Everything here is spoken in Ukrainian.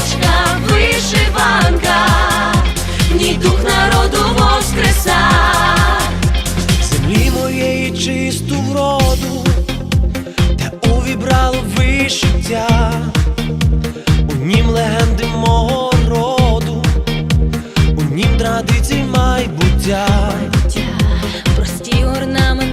сорочка, вишиванка, ні дух народу воскреса, землі моєї чисту вроду, та увібрало вишиття, у нім легенди мого роду, у нім традицій майбуття, майбуття. Прості орнаменти.